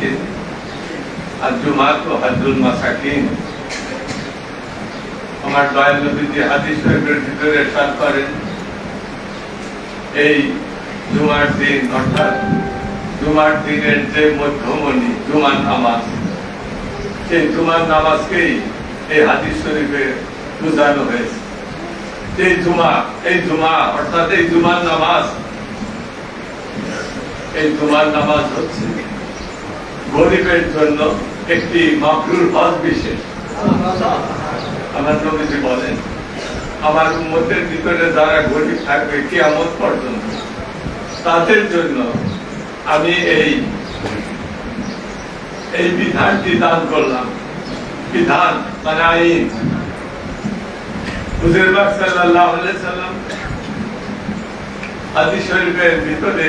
দিন আর জুমা তো হাজুল মাসাকিন আমার দয়াল নবীজি হাদিস শরীফের ভিতরে করেন এই জুমার দিন, অর্থাৎ জুমার দিনের যে মধ্যমণি, জুমার নামাজ, সেই জুমার নামাজকেই এই হাদিস শরীফে বোঝানো হয়েছে। এই জুমা এই জুমা, অর্থাৎ এই জুমার নামাজ, এই জুমার নামাজ হচ্ছে গরিবের জন্য একটি মাকরুর হজ বিশেষ। আমার নবীজি বলেন, আমার উম্মতের ভিতরে যারা গরিব থাকবে কিয়ামত পর্যন্ত, তাদের জন্য আমি এই এই বিধানটি দান করলাম। বিধান মানে আইন। হুজুর সাল্লাল্লাহু আলাইহি সাল্লাম হাদিস শরীফের ভিতরে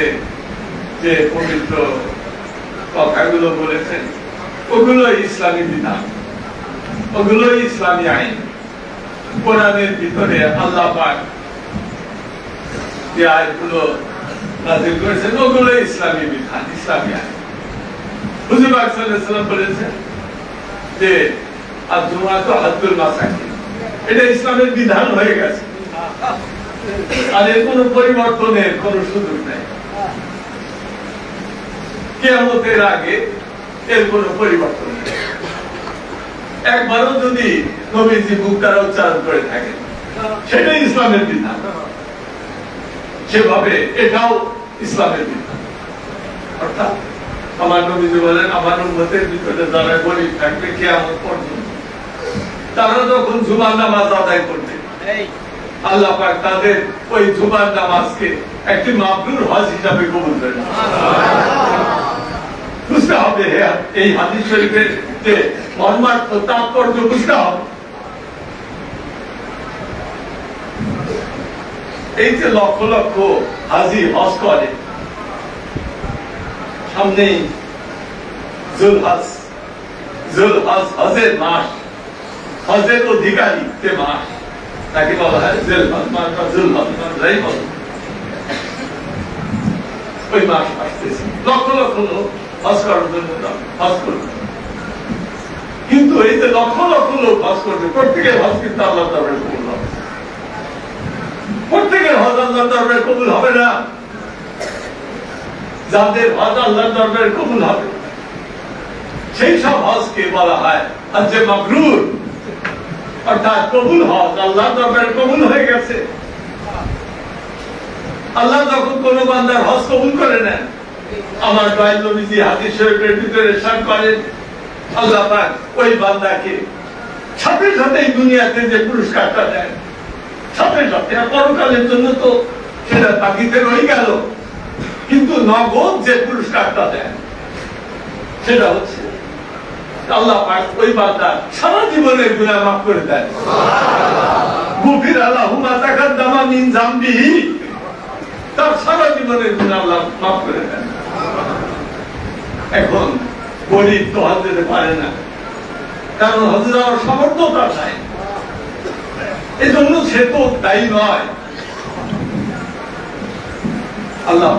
যে পবিত্র কথাগুলো বলেছেন ওগুলো ইসলামী বিধান ওগুলো ইসলামী আইন। কোরআনের ভিতরে আল্লাহ করেছেন ওগুলো ইসলামী বিধান, ইসলামী আইন। হুজুর সাল্লাম বলেছেন যে আর জুমা তো মাসাকিন। এটা ইসলামের বিধান হয়ে গেছে। আর এর কোনো পরিবর্তনের কোনো সুযোগ নেই। কেয়ামতের আগে এর কোনো পরিবর্তন একবারও যদি নবীজি মুখ উচ্চারণ করে থাকেন সেটাই ইসলামের বিধান। সেভাবে এটাও ইসলামের বিধান। অর্থাৎ আমার নবীজি বলেন আমার উন্মতের ভিতরে যারা গরিব থাকবে কেয়ামত পর্যন্ত তারা যখন জুমার নামাজ আদায় করবে আল্লাহ পাক তাদের ওই জুমার নামাজকে একটি মাবরুর হজ হিসাবে কবুল করে বুঝতে হবে এই হাদিস শরীফের যে তাৎপর্য বুঝতে হবে এই যে লক্ষ লক্ষ হাজি হজ করে হজের মাস হজের অধিকারী যে মাস তাকে বলা হয় জুলহাজ মাস বা জুলহাজ মাস যাই ওই মাস আসতেছে লক্ষ লক্ষ লোক কিন্তু এই যে লক্ষ লক্ষ লোক হজ করবে, প্রত্যেকের হজ কিন্তু আল্লাহ দরবারে কবুল হবে। প্রত্যেকের হজ আল্লাহ দরবারে কবুল হবে না। যাদের হজ আল্লাহ দরবারে কবুল হবে। সেই সব হজকে বলা হয় আর যে মাকরুর অর্থাৎ কবুল হজ আল্লাহ দরবারে কবুল হয়ে গেছে। আল্লাহ যখন কোন বান্দার হজ কবুল করে নেন আমার দয়াল নবীজি হাদিস শরীফের ভিতরে সান করেন, আল্লাহ পাক ওই বান্দাকে সাথে সাথে দুনিয়াতে যে পুরস্কারটা দেন, সাথে সাথে পরকালের জন্য তো সেটা বাকিতে রয়ে গেল, কিন্তু নগদ যে পুরস্কারটা দেন, সেটা হচ্ছে আল্লাহ পাক ওই বান্দা সারা জীবনের গুনাহ মাফ করে দেন। গুফির আল্লাহু মা তাকাদ্দামা মিন জামবিহি, তার সারা জীবনের গুনাহ আল্লাহ মাফ করে দেন। এখন গরিব তো হজ যেতে পারে না। কারণ হজ যাওয়ার সামর্থ্য তার নাই। সে তো দায়ী নয়। আল্লাহ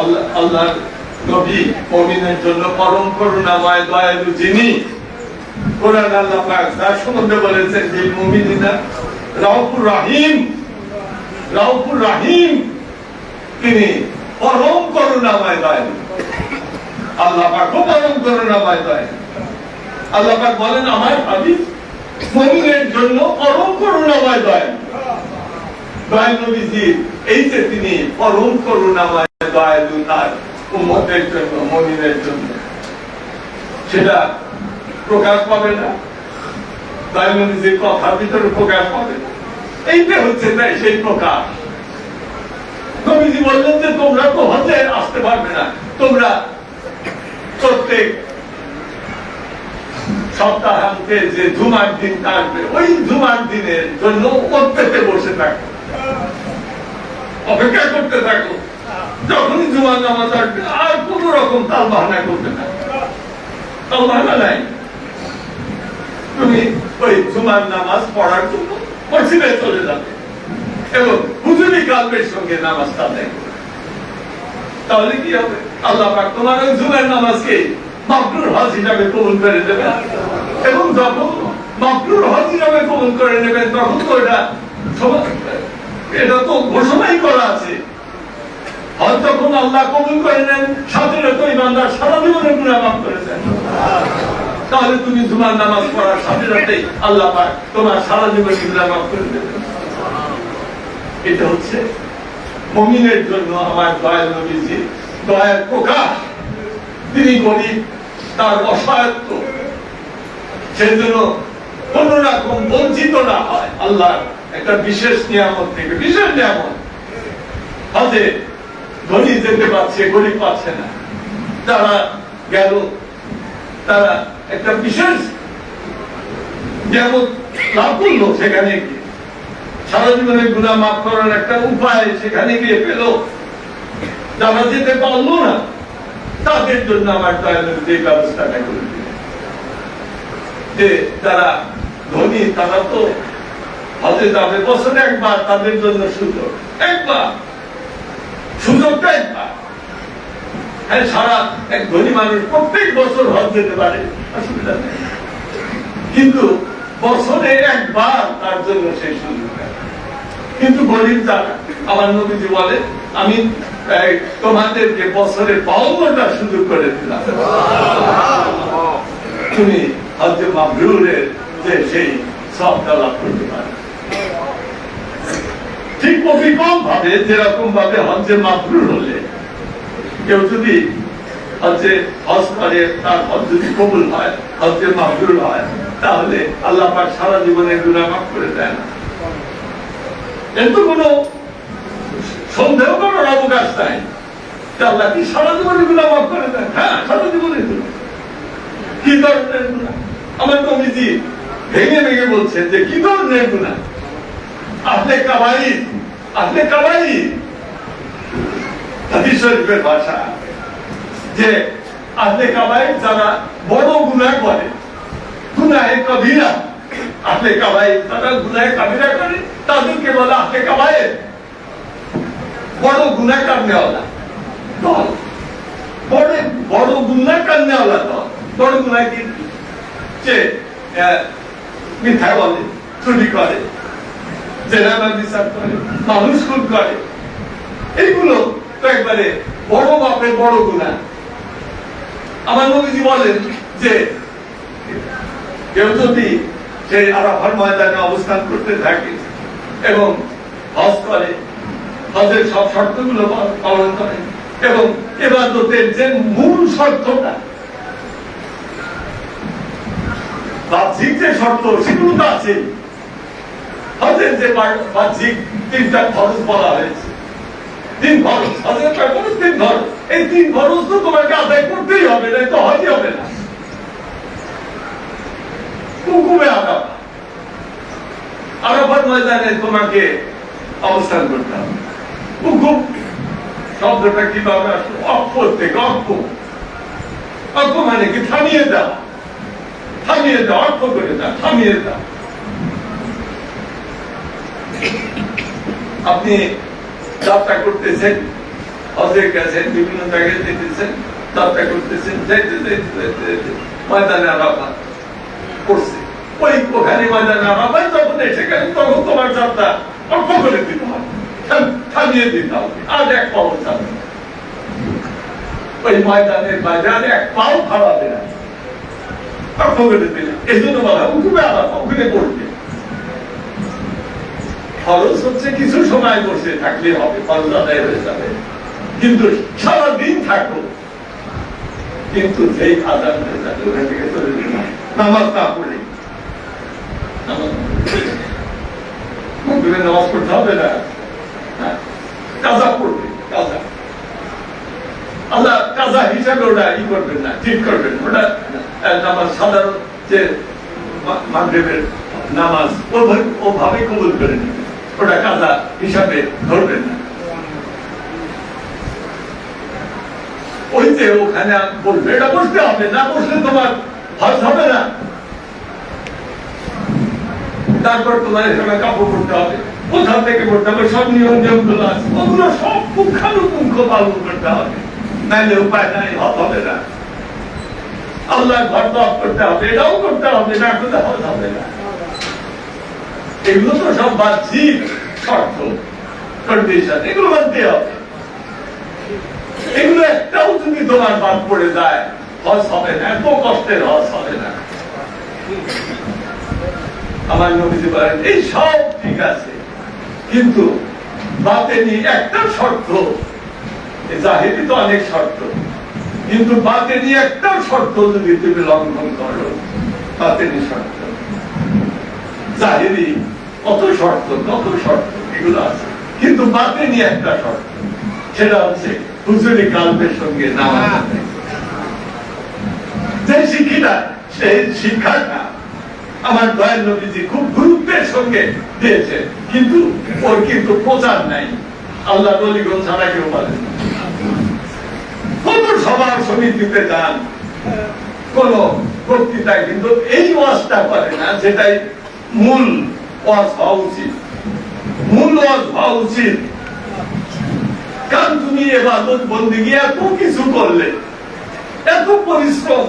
আল্লাহ, আল্লাহর নবী জন্য পরম করুণাময়, দয়ালু যিনি কোরআন আল্লাহ পাক তার সম্বন্ধে বলেছেন যে রাউফুর রাহিম রাউফুর রাহিম, তিনি পরম করুণাময় দয়ালু আল্লাহ পাক পরম করুণাময় দয়ালু আল্লাহ পাক বলেন, আমার হাবিব মুমিনের জন্য পরম করুণাময় দয়ালু দয়াল নবীজি, এই যে তিনি পরম করুণাময় দয়ালু তার উম্মতের জন্য, মমিনের জন্য। সেটা প্রকাশ পাবে না। দয়াল নবীজির কথার ভিতরে প্রকাশ পাবে এইটা হচ্ছে তাই সেই প্রকাশ। নবীজি বললেন যে তোমরা তো হতে আসতে পারবে না, তোমরা প্রত্যেক সপ্তাহান্তে যে জুমার দিন থাকবে ওই জুমার দিনের জন্য প্রত্যেকে বসে থাকবে অপেক্ষা করতে থাকো। যখনই জুমার নামাজ আসবে, আর কোন রকম তাল বাহানা করতে থাকো তাল বাহানা নাই। তুমি ওই জুমার নামাজ পড়ার জন্য মসজিদে চলে যাবে। এবং হুজুরি কালবের সঙ্গে নামাজটা দেয় তাহলে কি হবে? আল্লাহ পাক তোমার ওই জুমার নামাজকে মাকরুর হজ হিসাবে কবুল করে দেবেন এবং যখন মাকরুর হজ হিসাবে কবুল করে নেবেন, তখন তো এটা এটা তো ঘোষণাই করা আছে। হজ যখন আল্লাহ কবুল করে নেন সাথে তো ইমানদার সারা জীবনের গুণা মাফ করে দেন। তাহলে তুমি জুমার নামাজ পড়ার সাথে সাথে আল্লাহ পাক তোমার সারা জীবনের গুণা মাফ করে দেবেন। এটা হচ্ছে মমিনের জন্য আমার দয়াল নবীজি দয়ার প্রকাশ। তিনি গরিব, তার অসহায়ত্ব। সেজন্য কোন রকম বঞ্চিত না হয় আল্লাহ একটা বিশেষ নিয়ামত থেকে, বিশেষ নিয়ামত। হজে ধনী যেতে পারছে, গরিব পাচ্ছে না। তারা গেল, তারা একটা বিশেষ নিয়ামত লাভ করল সেখানে গিয়ে। সারা জীবনের গুণা মাফ করার একটা উপায় সেখানে গিয়ে পেল। যারা যেতে পারল না, তাদের জন্য আমার দয়ালের যে ব্যবস্থাটা করে। যে যারা ধনী, তারা তো হজে যাবে, বছরে একবার তাদের জন্য সুযোগ। একবার। সুযোগটা একবার। হ্যাঁ সারা এক ধনী মানুষ প্রত্যেক বছর হজ যেতে পারে, অসুবিধা নেই। কিন্তু বছরে একবার তার জন্য সেই সুযোগটা কিন্তু গরিব যারা আমার নবীজি বলে আমি এই, তোমাদেরকে বছরে বাউন্নটা সুযোগ করে দিলাম। তুমি হজে মাবরুরের যে সেই সবটা লাভ করতে পারো। ঠিক অবিকম ভাবে যেরকম ভাবে হজে মাবরুর হলে কেউ যদি হজে হজ করে তার হজ যদি কবুল হয় হজে মাবরুর হয় তাহলে আল্লাহ পাক সারা জীবনের গুণা মাফ করে দেয় না। এর তো কোনো সন্দেহ করার অবকাশ নাই আল্লাহ কি সারা জীবনের গুণা মাফ করে দেন? হ্যাঁ সারা জীবনের গুণা কি ধরনের গুণা আমার কমিটি ভেঙে ভেঙে বলছে যে, কি ধরনের গুণা আপনি কাবাই আপনি কাবাই হাদিস শরীফের ভাষা যে আপনি কাবাই যারা বড় গুণা করে, গুনাহে কবিরা। আপনি কাবাই তারা গুনাহে কবিরা করে, তাদেরকে বলে আপনি কাবাই বড় দল। বড় বড় দল। বড় গুনাহ কি? যে বলে, চুরি করে জেনাবা বিচার করে, মানুষ খুন করে। এইগুলো তো একবারে বড় বাপের বড় গুণা। আমার নবীজি বলেন যে, কেউ যদি সেই আরাফার ময়দানে অবস্থান করতে থাকে এবং হজ করে, হজের সব শর্তগুলো পালন করে এবং এবাদতের যে মূল শর্তটা, বাহ্যিক যে শর্ত, সেগুলো তো আছে। হজের যে বাহ্যিক তিনটা খরচ বলা হয়েছে। তিন খরচ হজের ব্যাপারে তিন খরচ এই তিন খরচ তো তোমাকে আদায় করতেই হবে না তো হজই হবে না। হুকুমে ময়দানে তোমাকে অবস্থান করতে হবে। হুকুম শব্দটা কীভাবে আসলো? অক্ষ থেকে অক্ষ। অক্ষ মানে কি? থামিয়ে দাও। থামিয়ে দাও অর্থ করে দাও, থামিয়ে দাও। আপনি যাত্রা করতেছেন হজে গেছেন, বিভিন্ন জায়গায় যেতেছেন, যাত্রা করতেছেন যাইতে যাইতে যাইতে যাইতে ময়দানে আরাফা করছে। ওই আরাফায় যখন এসে তখন তোমার যাত্রা অর্থ করে থামিয়ে এক পাও ওই ময়দানের আর এক পাও অর্থ করে এই জন্য বলা করবে খরচ হচ্ছে কিছু সময় বসে থাকলে হবে, খরচ আদায় হয়ে যাবে। কিন্তু সারাদিন থাকো। কিন্তু যেই আদান হয়ে যাবে, ওখান থেকে চলে নামাজ না পড়ে। মন্দিরে নামাজ পড়তে হবে না। হ্যাঁ, কাজা পড়বে কাজা। আল্লাহ কাজা হিসাবে ওটা ই করবেন না ঠিক করবেন। ওটা নামাজ সাধারণ যে মা- নামাজ ওভাবে কবুল করে নেবেন। ওটা কাজা হিসাবে ধরবেন না। ওই যে ওখানে বলবে এটা বসতে হবে না বসলে তোমার হজ হবে না। তারপর তোমার এখানে কাপড় পড়তে হবে। কোথা থেকে পড়তে হবে? সব নিয়মগুলো আছে। ওগুলো সব পুঙ্খানুপুঙ্খ পালন করতে হবে। নাইলে উপায় নাই হবে না। আল্লাহ ঘর দপ করতে হবে, এটাও করতে হবে, না হবে হবে না। এগুলো তো সব বাহ্যিক শর্ত কন্ডিশন এগুলো মানতে হবে। এগুলো একটাও যদি তোমার বাদ পড়ে যায়, হজ হবে না, এত কষ্টের হজ হবে না। আমার নবীজি বলেন, এই সব ঠিক আছে। কিন্তু বাতেনি একটা শর্ত। তো অনেক শর্ত। কিন্তু বাতেনি একটা শর্ত যদি তুমি লঙ্ঘন করো, বাতেনি শর্ত। কত শর্ত কত শর্ত, এগুলো আছে। কিন্তু বাতেনি একটা শর্ত। সেটা হচ্ছে হুজুরি কালবের সঙ্গে নামাজ যে শিক্ষিটা সেই শিক্ষাটা আমার দয়াল নবীজি খুব গুরুত্বের সঙ্গে দিয়েছে কিন্তু ওর কিন্তু প্রচার নাই। আল্লাহ নলিগণ ছাড়া কেউ বলেন না। কোন সভা সমিতিতে যান, কোন বক্তৃতায় কিন্তু এই ওয়াজটা করে না, যেটাই মূল ওয়াজ হওয়া উচিত। মূল ওয়াজ হওয়া উচিত। কারণ তুমি এবাদত বন্দিগি এত কিছু করলে, এত পরিশ্রম,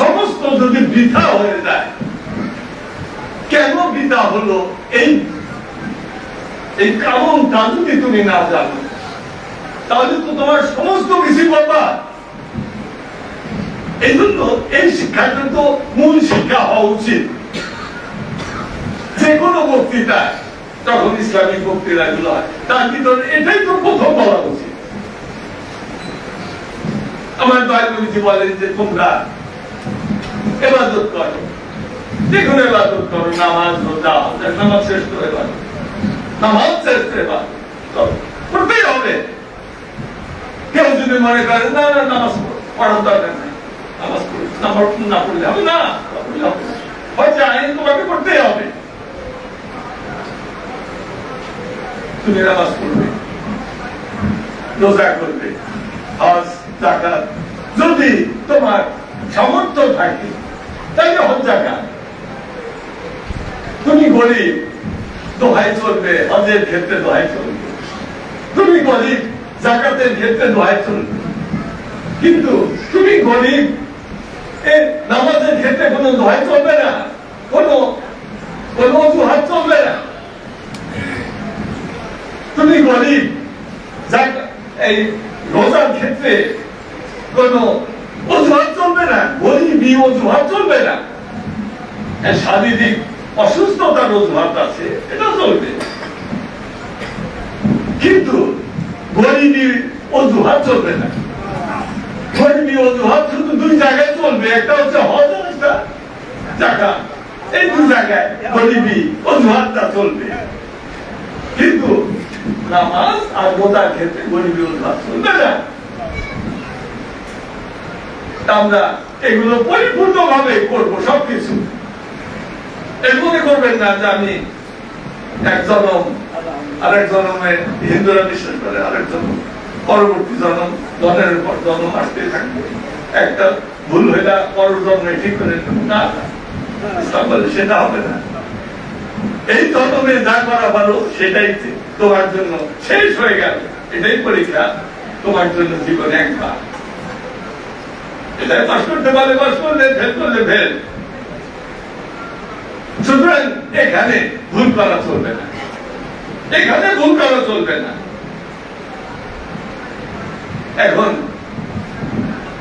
সমস্ত যদি বৃথা হয়ে যায় বৃথা হলো এই এই কারণটা যদি তুমি না জানো, তাহলে তো তোমার সমস্ত কিছু বাবা এই জন্য এই শিক্ষাটা তো মূল শিক্ষা হওয়া উচিত। যে কোনো বক্তৃতা তখন ইসলামিক বক্তৃতা গুলো হয়, তার ভিতরে এটাই তো প্রথম বলা উচিত। আমার দয়াল নবীজি বলেন যে, তোমরা এবাদত করো। করো, নামাজ, রোজা নামাজ নামাজ। করতেই হবে। কেউ যদি মনে করে, না না, নামাজ দরকার নেই, নামাজ পড়ো না পড়লে হবে না তোমাকে করতেই হবে। তুমি নামাজ পড়বে, রোজা করবে, হজ জাকাত যদি তোমার সামর্থ্য থাকে তাহলে হজ জাকাত তুমি গরিব দোহাই চলবে হজের ক্ষেত্রে দোহাই চলবে। তুমি গরিব জাকাতের ক্ষেত্রে দোহাই চলবে। কিন্তু তুমি গরিব এ নামাজের ক্ষেত্রে কোনো দোহাই চলবে না, কোনো কোনো অজুহাত চলবে না। তুমি গরিব এই রোজার ক্ষেত্রে কোন অজুহাত চলবে না গরিবই অজুহাত চলবে না। শারীরিক অসুস্থতার অজুহাত আছে, এটা চলবে। কিন্তু গরিবী অজুহাত চলবে না। গরিবী অজুহাত শুধু দুই জায়গায় চলবে, একটা হচ্ছে হজ একটা জাকা এই দুই জায়গায় গরিবী অজুহাতটা চলবে। কিন্তু নামাজ আর রোজার ক্ষেত্রে গরিবী অজুহাত চলবে না। আমরা এগুলো পরিপূর্ণ ভাবে করব সবকিছু। মনে করবেন না যে আমি এক জনম, আরেক জনমে হিন্দুরা বিশ্বাস করে, আরেক জনম পরবর্তী জনম জনের পর জন্ম আসতে থাকবে। একটা ভুল হইলা পরের জন্মে ঠিক করে না। সেটা হবে না। এই জন্মে যা করা ভালো সেটাই তোমার জন্য শেষ হয়ে গেল। এটাই পরীক্ষা, তোমার জন্য জীবনে একবার। এটাই পাস করতে পারলে পাস করলে ফেল করলে ফেল সুতরাং এখানে ভুল করা চলবে না। এখানে ভুল করা চলবে না। এখন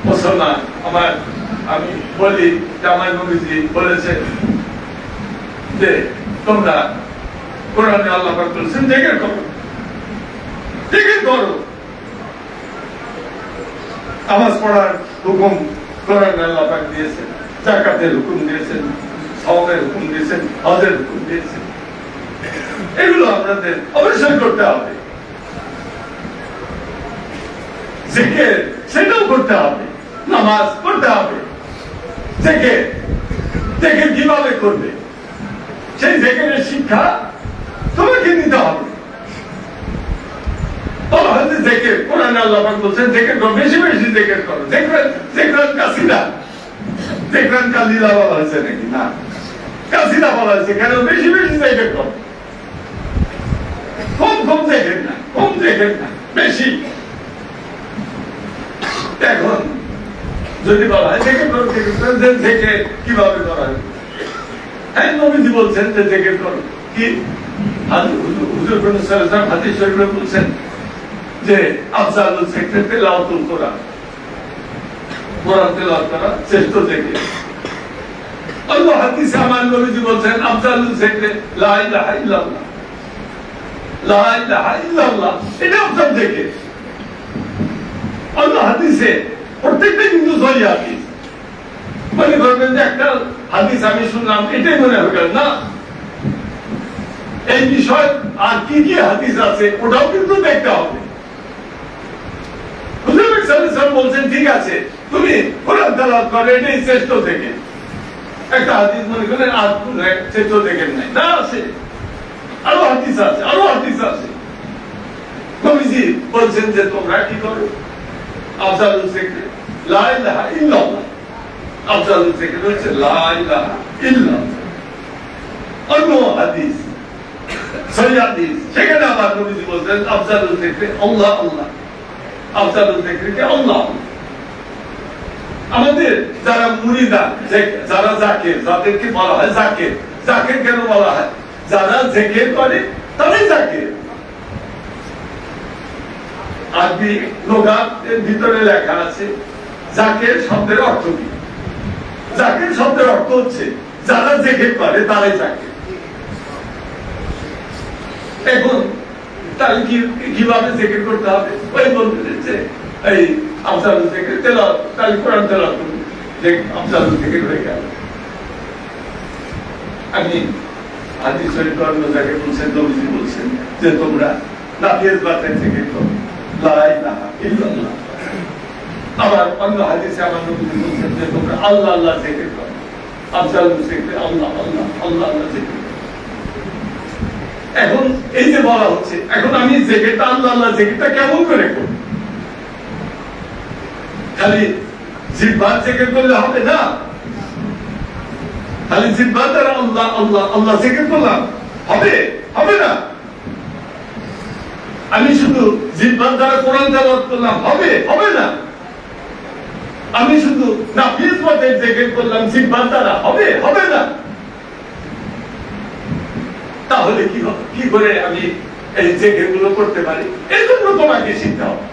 মুসলমান, আমার, আমি বলি, জামাই নবীজি বলেছেন যে, তোমরা কোরআনে আল্লাহ বলেছেন জেগে করো জেগে করো নামাজ পড়ার হুকুম কোরআন আল্লাহ দিয়েছেন, জাকাতের হুকুম দিয়েছেন। সওমের হুকুম হজের হুকুম এগুলো আপনাদের অবশ্যই করতে হবে। জিকির, সেটাও করতে হবে। নামাজ করতে হবে। জিকির জিকির কীভাবে করবে? সেই জিকিরের শিক্ষা তোমাকে নিতে হবে। বলা হয়েছে জেকের, কোরআন আল্লাহ বলছেন, জেকের করো, বেশি বেশি জেকের করো। জেকরান জেকরান কাসিদা জেকরান কালিদা বলা হয়েছে নাকি? না। কাসিদা বলা হয়েছে কেন বেশি বেশি জেকের করো কম কম জেকের না, কম জেকের না, বেশি। এখন যদি বলা হয় জেকের করো থেকে কীভাবে করা হয় হ্যাঁ নবীজি বলছেন যে জেকের করো কি? হুজুর- সাল্লাল্লাহু হাদিস শরীফে বলছেন যে, আফজালুল জিকর তিলাওয়াতুল কোরআন। কোরআন তেলাওয়াত করা শ্রেষ্ঠ জেকের হাদিসে আমার নবীজি বলছেন লা ইলাহা ইল্লাল্লাহ। লা ইলাহা ইল্লাল্লাহ, এটা আফজাল হাদিসে প্রত্যেকটা সহি হাদিস। মনে করবেন যে একটা হাদিস আমি শুনলাম, এটাই মনে হবে না। এই বিষয় আর কি কি হাদিস আছে, ওটাও কিন্তু দেখতে হবে। বলছেন, ঠিক আছে, তুমি কোরআন তেলাওয়াত করো, এটাই শ্রেষ্ঠ থেকে। একটা হাদিস মনে করেন কোন এক শ্রেষ্ঠ থেকে নাই। না আছে। আরও হাদিস আছে, আরও হাদিস আছে। নবীজি বলছেন যে, তোমরা কি করো? আফজালুল জিকর লা ইলাহা ইল্লাল্লাহ। আফজালুল জিকর হচ্ছে লা ইলাহা ইল্লাল্লাহ। অন্য হাদিস, সহি হাদিস। সেখানে আবার নবীজি বলছেন, আফজালুল জিকর আল্লাহ আল্লাহ। আফজালুল জিকরকে আল্লাহ আল্লাহ। আমাদের যারা মুরিদা যারা জাকির যাদেরকে বলা হয় জাকির জাকির কেন বলা হয়? যারা জেকের করে, তারাই জাকির আরবি লোগাতের ভিতরে লেখা আছে জাকের শব্দের অর্থ কি? জাকের শব্দের অর্থ হচ্ছে, যারা জেকের করে, তারাই জাকের এখন তাহলে কীভাবে জেকের করতে হবে? ওই বলতে এই আফজালুল জেকের তেলাওয়াত তাহলে কোরআন যে হয়ে গেল। শরীফ অন্য জায়গায় বলছেন, নবীজি বলছেন যে তোমরা থেকে ইল্লাল্লাহ। আবার অন্য হাদিসে আমার নবীজি বলছেন যে তোমরা আল্লাহ আল্লাহ করো। আফজাল জিকির, আল্লাহ আল্লাহ আল্লাহ আল্লাহ জিকির। এখন এই যে বলা হচ্ছে, এখন আমি জেকেরটা আল্লাহ আল্লাহ জেকেরটা কেমন করে করব? খালি জিব্বার জেকের করলে হবে না? খালি জিব্বার দ্বারা আল্লাহ আল্লাহ আল্লাহ জিকির করলাম। হবে? হবে না? আমি শুধু দ্বারা কোরআন তেলাওয়াত করলাম। হবে? হবে না? আমি শুধু নাফিস পথে জিকির করলাম জিব্বার দ্বারা। হবে? হবে না? তাহলে কি হবে? কি করে আমি এই জেকেরগুলো করতে পারি? এই জন্য তোমাকে শিখতে হবে।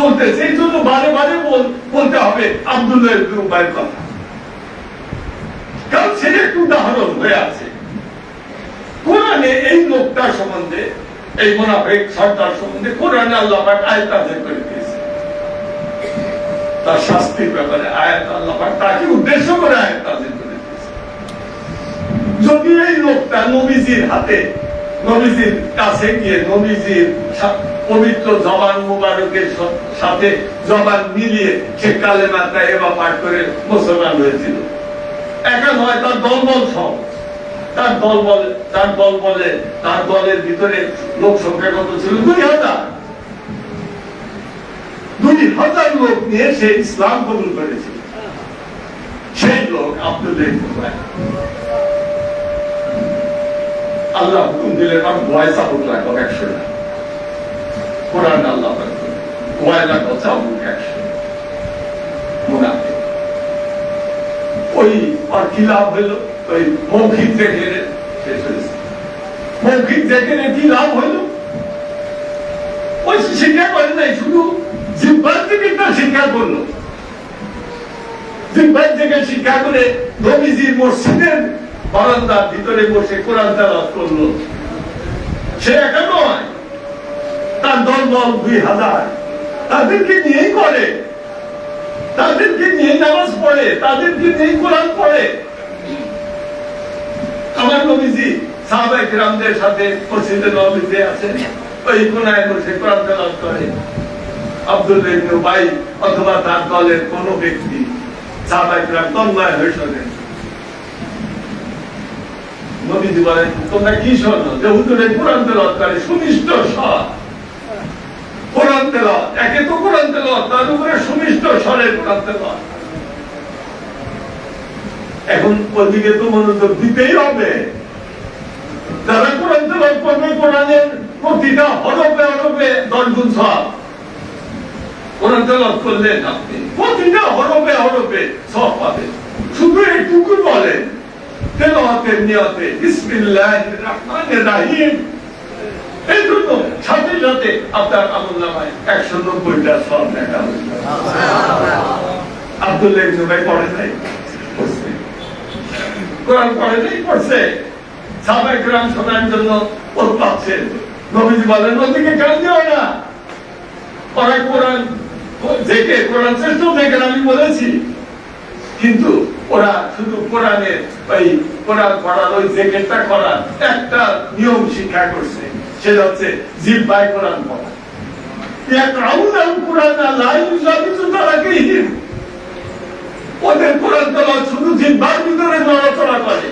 চলতেছে এই জন্য বারে বারে বলতে হবে আব্দুল্লাহ ইবনে কথা। কারণ সেটা একটু উদাহরণ হয়ে আছে। কোরআনে এই লোকটার সম্বন্ধে, এই মোনাফেক সর্দার সম্বন্ধে কোরআনে আল্লাহ পাক আয়াত নাযিল করে দিয়েছে। তার শাস্তির ব্যাপারে আয়াত আল্লাহ পাক তাকে উদ্দেশ্য করে আয়াত নাযিল করে দিয়েছে। যদি এই লোকটা নবীজির হাতে, নবীজির কাছে গিয়ে নবীজির পবিত্র জবান মুবারকের সাথে জবান মিলিয়ে সে কালেমাটা এবার পাঠ করে মুসলমান হয়েছিল। একা নয় তার দলবল সব। তার দল বলে তার দল বলে তার দলের ভিতরে লোক সংখ্যা কত ছিল? দুই হাজার। দুই হাজার লোক নিয়ে সে ইসলাম কবুল করেছিল। সেই লোক আব্দুল আল্লাহ হুকুম দিলেন আর ভয় লাগো একশো না কোরআন আল্লাহ চাবুক একশো মুনাফিক। ওই আর কি লাভ হইল? ওই মৌখিক দেখে শেষ হয়েছে মৌখিক দেখে কি লাভ হইল? ওই শিক্ষা করে নাই, শুধু না শিক্ষা করল। জিব্বার থেকে শিক্ষা করে নবীজির মসজিদের বারান্দার ভিতরে বসে কোরআন তেলাওয়াত করল। সে একা নয়। তার দল দল দুই হাজার। তাদেরকে নিয়েই করে। তাদেরকে নিয়ে নামাজ পড়ে, তাদেরকে নিয়ে কোরআন পড়ে। আমার নবীজি সাহাবায়ে কিরামদের সাথে মসজিদে নববীতে আছেন। ওই কোনায় বসে কোরআন তেলাওয়াত করে। আব্দুল্লাহ ইবনে অথবা তার দলের কোন ব্যক্তি সাহাবাইকরা তন্ময় হয়ে শোনেন। নবীজি বলেন, তোমরা কি শোনো? যে হুজুরের কোরআন তেলাওয়াত করে সুমিষ্ট স্বর কোরআন তেলাওয়াত একে তো কোরআন তেলাওয়াত তার উপরে সুমিষ্ট স্বরে কোরআন তেলাওয়াত এখন ওদিকে তো মনোযোগ দিতেই হবে। যারা কোরআন তেলাওয়াত করবে কোরআনের প্রতিটা হরফে হরফে দশ সব। কোরআন তেলাওয়াত করলেন আপনি, প্রতিটা হরফে হরফে সব পাবেন। শুধু এইটুকু বলেন, তেলাওয়াতের নিয়তে বিসমিল্লাহির রহমানির রহিম। এই জন্য সাথে সাথে আপনার আমল নামায় একশো নব্বইটা সব হয়েছে আব্দুল্লাহ পড়ে নাই? কোরআন পড়ে নাই? পড়ছে। সাহাবায়ে কেরাম শোনার জন্য ওর পাচ্ছেন নবীজি বলেন ওদিকে না। কোরআন দেখে, কোরআন শ্রেষ্ঠ আমি বলেছি। কিন্তু ওরা শুধু কোরআনের ওই কোরআন পড়ার ওই জেকেটটা করার একটা নিয়ম শিক্ষা করছে। সেটা হচ্ছে কোরআন পড়া ইয়াকরাউনাল কোরআন তারাকিহিম ওদের কোরআন তেলাওয়াত শুধু জিব্বার ভিতরে নড়াচড়া করে।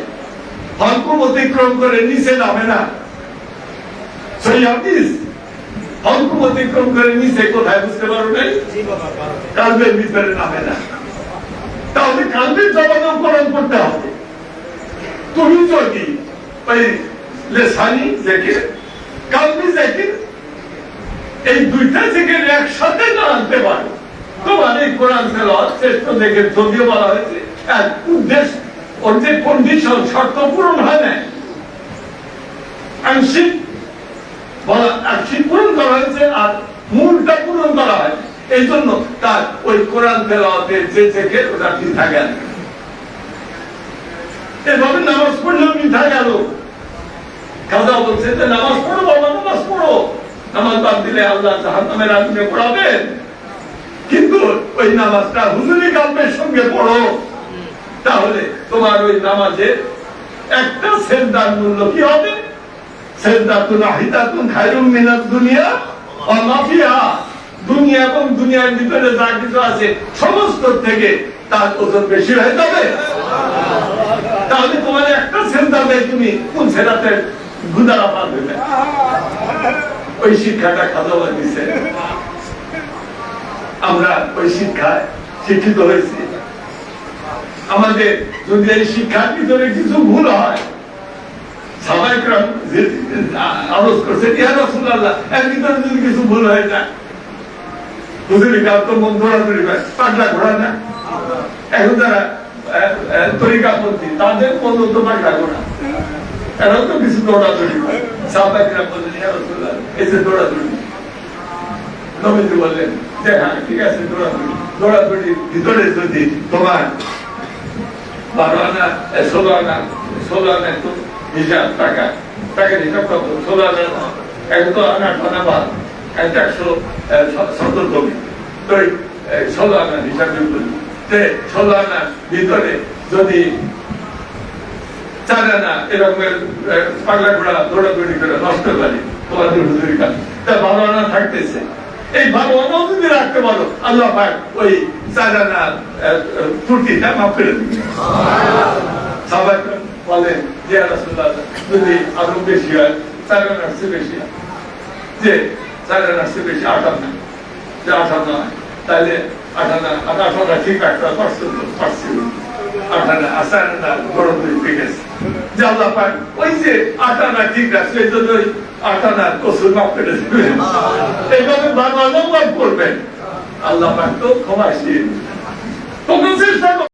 হলকুম অতিক্রম করে নিচে নামে না। সেই হাদিস? হলকুম অতিক্রম করে নিচে কোথায় বুঝতে পারো নাই? কালবের ভিতরে নামে না। তাহলে কালবের জবাবেও কোরআন পড়তে হবে। তুমি যদি ওই লেসানি জেকির তেলাওয়াত আর মূলটা পূরণ করা হয় এই জন্য তার ওই কোরআন তেলাওয়াতের যে থেকে ওটা এভাবে নামাজ পড়লেও মিথ্যা গেল। কাজা বলছে যে নামাজ পড়ো বাবা, নামাজ পড়ো। নামাজ বাদ দিলে আল্লাহ জাহান্নামের আগুনে পড়াবেন কিন্তু ওই নামাজটা হুজুরি কালবের সঙ্গে পড়ো। তাহলে তোমার ওই নামাজের একটা সেজদার মূল্য কি হবে? সেজদাতুন আহিদাতুন খায়রুম মিনাদ দুনিয়া ওয়া মা ফিহা দুনিয়া এবং দুনিয়ার ভিতরে যা কিছু আছে, সমস্ত থেকে তার ওজন বেশি হয়ে যাবে। তাহলে তোমার একটা সেজদা দেয় তুমি, কোন সেরাতে ওই শিক্ষাটা খাজা দিছে। আমরা ওই শিক্ষায় শিক্ষিত হয়েছি। আমাদের যদি এই শিক্ষার ভিতরে কিছু ভুল হয় পাগলা ঘোড়া না? এখন যারা তরিকাপন্থী, তাদের মন তো পাগলা ঘোড়া। এরাও তো কিছু দৌড়াদৌড়ি সাবাইকরাম বললেন এই যে দৌড়াদৌড়ি নবীজি বললেন, যে হ্যাঁ ঠিক আছে দৌড়াদৌড়ি দৌড়াদৌড়ির ভিতরে যদি তোমার বারো আনা ষোলো আনা ষোলো আনা তো হিসাব টাকা টাকার হিসাব কত ষোলো আনা এক তো আনা আনা বাদ এক একশো সত্তর কবি তো ষোলো আনা হিসাব যে ষোলো আনা ভিতরে যদি চার আনা এরকমের পাগলা দৌড়াদৌড়ি করে রাখতে যে রাসূলুল্লাহ যদি আরও বেশি হয় চার চেয়ে বেশি হয়। যে আনার চেয়ে বেশি আটান্ন যে আটান্ন হয় তাহলে আটান্ন আটান্ন ঠিক কষ্ট পারছি। ঠিক আছে যে আল্লাহ ওই যে ঠিক আছে এই জন্য ওই আটানার কসুর মাফ করে দিবেন এইভাবে আল্লাহ তো ক্ষমাশীল করো।